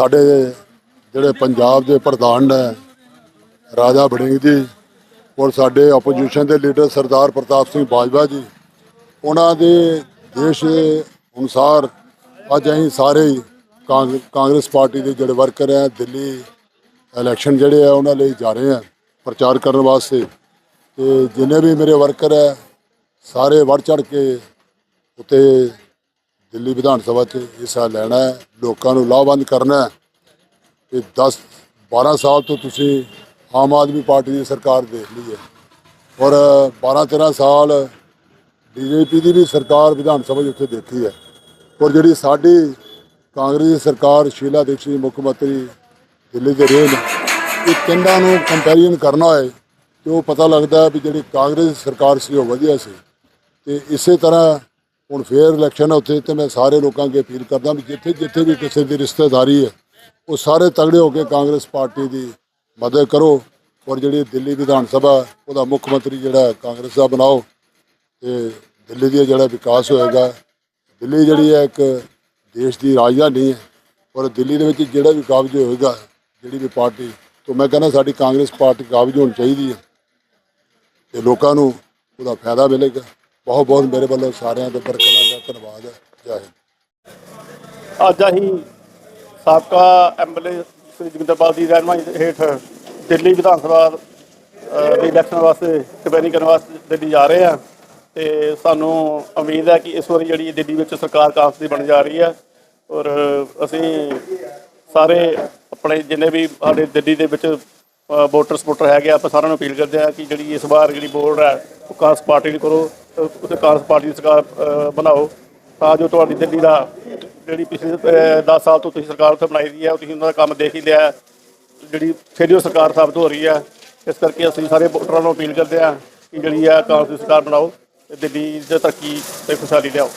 ਸਾਡੇ ਜਿਹੜੇ ਪੰਜਾਬ ਦੇ ਪ੍ਰਧਾਨ ਨੇ, ਰਾਜਾ ਵੜਿੰਗ ਜੀ ਔਰ ਸਾਡੇ ਆਪੋਜੀਸ਼ਨ ਦੇ ਲੀਡਰ ਸਰਦਾਰ ਪ੍ਰਤਾਪ ਸਿੰਘ ਬਾਜਵਾ ਜੀ, ਉਹਨਾਂ ਦੇ ਦੇਸ਼ ਦੇ ਅਨੁਸਾਰ ਅੱਜ ਅਸੀਂ ਸਾਰੇ ਹੀ ਕਾਂਗ- ਕਾਂਗਰਸ ਪਾਰਟੀ ਦੇ ਜਿਹੜੇ ਵਰਕਰ ਹੈ ਦਿੱਲੀ ਇਲੈਕਸ਼ਨ ਜਿਹੜੇ ਆ, ਉਹਨਾਂ ਲਈ ਜਾ ਰਹੇ ਆ ਪ੍ਰਚਾਰ ਕਰਨ ਵਾਸਤੇ। ਤੇ ਜਿੰਨੇ ਵੀ ਮੇਰੇ ਵਰਕਰ ਹੈ ਸਾਰੇ ਵੜ ਚੜ ਕੇ ਉੱਤੇ ਦਿੱਲੀ ਵਿਧਾਨ ਸਭਾ 'ਚ ਹਿੱਸਾ ਲੈਣਾ ਹੈ। ਲੋਕਾਂ ਨੂੰ ਲਾਭਵੰਦ ਕਰਨਾ ਹੈ। ਕਿ 10 12 ਸਾਲ ਤੋਂ ਤੁਸੀਂ ਆਮ ਆਦਮੀ ਪਾਰਟੀ ਦੀ ਸਰਕਾਰ ਦੇਖ ਲਈ ਹੈ। ਔਰ 12 13 ਸਾਲ ਬੀਜੇਪੀ ਦੀ ਵੀ ਸਰਕਾਰ ਵਿਧਾਨ ਸਭਾ 'ਚ ਉੱਥੇ ਦੇਖੀ ਹੈ। ਔਰ ਜਿਹੜੀ ਸਾਡੀ ਕਾਂਗਰਸ ਦੀ ਸਰਕਾਰ ਸ਼ੀਲਾ ਦੀਕਸ਼ਿਤ ਮੁੱਖ ਮੰਤਰੀ ਦਿੱਲੀ ਦੇ ਰਹੇ ਨੇ, ਇਹ ਤਿੰਨਾਂ ਨੂੰ ਕੰਪੈਰੀਜ਼ਨ ਕਰਨਾ ਹੋਏ ਤੇ ਉਹ ਪਤਾ ਲੱਗਦਾ ਵੀ ਜਿਹੜੀ ਕਾਂਗਰਸ ਸਰਕਾਰ ਸੀ ਉਹ ਵਧੀਆ ਸੀ। ਤੇ ਇਸੇ ਤਰ੍ਹਾਂ ਹੁਣ ਫੇਰ ਇਲੈਕਸ਼ਨ ਹੈ ਉੱਥੇ ਤੇ ਮੈਂ ਸਾਰੇ ਲੋਕਾਂ ਅੱਗੇ ਅਪੀਲ ਕਰਦਾ ਵੀ ਜਿੱਥੇ ਜਿੱਥੇ ਵੀ ਕਿਸੇ ਦੀ ਰਿਸ਼ਤੇਦਾਰੀ ਹੈ, ਉਹ ਸਾਰੇ ਤਗੜੇ ਹੋ ਕੇ ਕਾਂਗਰਸ ਪਾਰਟੀ ਦੀ ਮਦਦ ਕਰੋ ਔਰ ਜਿਹੜੀ ਦਿੱਲੀ ਵਿਧਾਨ ਸਭਾ, ਉਹਦਾ ਮੁੱਖ ਮੰਤਰੀ ਜਿਹੜਾ ਕਾਂਗਰਸ ਦਾ ਬਣਾਓ ਤੇ ਦਿੱਲੀ ਦਾ ਜਿਹੜਾ ਵਿਕਾਸ ਹੋਏਗਾ, ਦਿੱਲੀ ਜਿਹੜੀ ਹੈ ਇੱਕ ਦੇਸ਼ ਦੀ ਰਾਜਧਾਨੀ ਹੈ ਔਰ ਦਿੱਲੀ ਦੇ ਵਿੱਚ ਜਿਹੜਾ ਵੀ ਕਾਬਜ ਹੋਏਗਾ, ਜਿਹੜੀ ਵੀ ਪਾਰਟੀ, ਤੋਂ ਮੈਂ ਕਹਿੰਦਾ ਸਾਡੀ ਕਾਂਗਰਸ ਪਾਰਟੀ ਕਾਬਜ ਹੋਣੀ ਚਾਹੀਦੀ ਹੈ ਤੇ ਲੋਕਾਂ ਨੂੰ ਉਹਦਾ ਫਾਇਦਾ ਮਿਲੇਗਾ। ਬਹੁਤ ਬਹੁਤ ਮੇਰੇ ਵੱਲੋਂ ਸਾਰਿਆਂ ਦੇ ਵਰਕਰਾਂ ਦਾ ਧੰਨਵਾਦ ਹੈ ਜੈ ਹਿੰਦ। ਅੱਜ ਅਸੀਂ ਸਾਬਕਾ ਐਮਐਲਏ ਸ੍ਰੀ ਜਗਿੰਦਰਪਾਲ ਦੀ ਰਹਿਨਮਾਈ ਹੇਠ ਦਿੱਲੀ ਵਿਧਾਨ ਸਭਾ ਦੇ ਇਲੈਕਸ਼ਨ ਵਾਸਤੇ ਕਬੈਨੀ ਕਰਨ ਵਾਸਤੇ ਦਿੱਲੀ ਜਾ ਰਹੇ ਆ ਤੇ ਸਾਨੂੰ ਉਮੀਦ ਹੈ ਕਿ ਇਸ ਵਾਰੀ ਜਿਹੜੀ ਦਿੱਲੀ ਵਿੱਚ ਸਰਕਾਰ ਕਾਂਗਰਸ ਦੀ ਬਣ ਜਾ ਰਹੀ ਹੈ ਔਰ ਅਸੀਂ ਸਾਰੇ ਆਪਣੇ ਜਿੰਨੇ ਵੀ ਸਾਡੇ ਦਿੱਲੀ ਦੇ ਵਿੱਚ ਵੋਟਰ ਸਪੋਰਟਰ ਹੈਗੇ ਆ, ਆਪਾਂ ਸਾਰਿਆਂ ਨੂੰ ਅਪੀਲ ਕਰਦੇ ਆ ਕਿ ਜਿਹੜੀ ਇਸ ਵਾਰ ਜਿਹੜੀ ਬੋਰਡ ਹੈ ਉਹ ਕਾਂਗਰਸ ਪਾਰਟੀ ਨੂੰ ਕਰੋ ਅ, ਕਾਂਗਰਸ ਪਾਰਟੀ ਦੀ ਸਰਕਾਰ ਬਣਾਓ ਤਾਂ ਜੋ ਤੁਹਾਡੀ ਦਿੱਲੀ ਦਾ ਜਿਹੜੀ ਪਿਛਲੇ 10 ਸਾਲ ਤੋਂ ਤੁਸੀਂ ਸਰਕਾਰ ਉੱਥੇ ਬਣਾਈ ਦੀ ਹੈ ਤੁਸੀਂ ਉਹਨਾਂ ਦਾ ਕੰਮ ਦੇਖ ਹੀ ਲਿਆ ਹੈ। ਜਿਹੜੀ ਫੇਲਿਓ ਸਰਕਾਰ ਸਾਬਤ ਹੋ ਰਹੀ ਹੈ ਇਸ ਕਰਕੇ ਅਸੀਂ ਸਾਰੇ ਵੋਟਰਾਂ ਨੂੰ ਅਪੀਲ ਕਰਦੇ ਹਾਂ ਕਿ ਜਿਹੜੀ ਹੈ ਕਾਂਗਰਸ ਦੀ ਸਰਕਾਰ ਬਣਾਓ ਤੇ ਦਿੱਲੀ ਦੇ ਤਰੱਕੀ ਤੇ ਖੁਸ਼ਹਾਲੀ ਲਿਆਓ